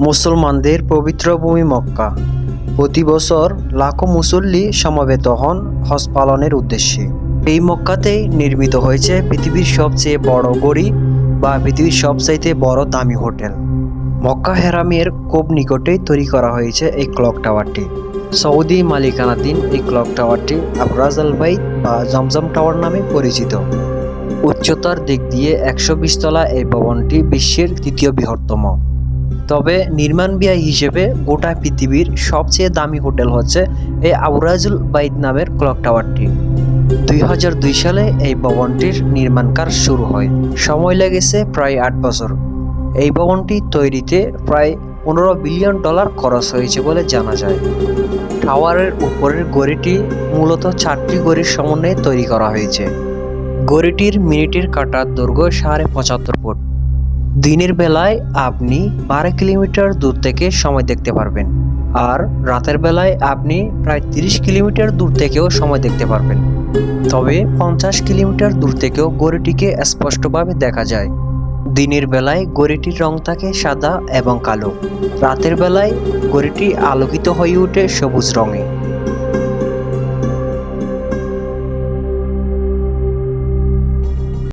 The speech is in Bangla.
মুসলমানদের পবিত্র ভূমি মক্কা। প্রতি বছর লাখো মুসল্লি সমবেত হন হজ পালনের উদ্দেশ্যে। এই মক্কাতেই নির্মিত হয়েছে পৃথিবীর সবচেয়ে বড় গড়ি বা পৃথিবীর সবচাইতে বড় দামি হোটেল। মক্কা হেরামের খুব নিকটেই তৈরি করা হয়েছে এই ক্লক টাওয়ারটি। সৌদি মালিকানাধীন এই ক্লক টাওয়ারটি আবরাজ আল বাইত বা জমজম টাওয়ার নামে পরিচিত। উচ্চতার দিক দিয়ে একশো বিশ তলা এই ভবনটি বিশ্বের তৃতীয় বৃহত্তম। তবে নির্মাণ ব্যয় হিসেবে গোটা পৃথিবীর সবচেয়ে দামি হোটেল হচ্ছে এই আবরাজুল বাইদ নামের ক্লক টাওয়ারটি। দুই হাজার দুই সালে এই ভবনটির নির্মাণ কাজ শুরু হয়। সময় লেগেছে প্রায় আট বছর। এই ভবনটি তৈরিতে প্রায় পনেরো বিলিয়ন ডলার খরচ হয়েছে বলে জানা যায়। টাওয়ারের উপরের গড়িটি মূলত চারটি গড়ির সমন্বয়ে তৈরি করা হয়েছে। গড়িটির মিনিটের কাটার দৈর্ঘ্য সাড়ে পঁচাত্তর ফুট। দিনের বেলায় আপনি বারো কিলোমিটার দূর থেকে সময় দেখতে পারবেন, আর রাতের বেলায় আপনি প্রায় তিরিশ কিলোমিটার দূর থেকেও সময় দেখতে পারবেন। তবে পঞ্চাশ কিলোমিটার দূর থেকেও গড়িটিকে স্পষ্টভাবে দেখা যায়। দিনের বেলায় গড়িটির রং থাকে সাদা এবং কালো। রাতের বেলায় গড়িটি আলোকিত হয়ে ওঠে সবুজ রঙে।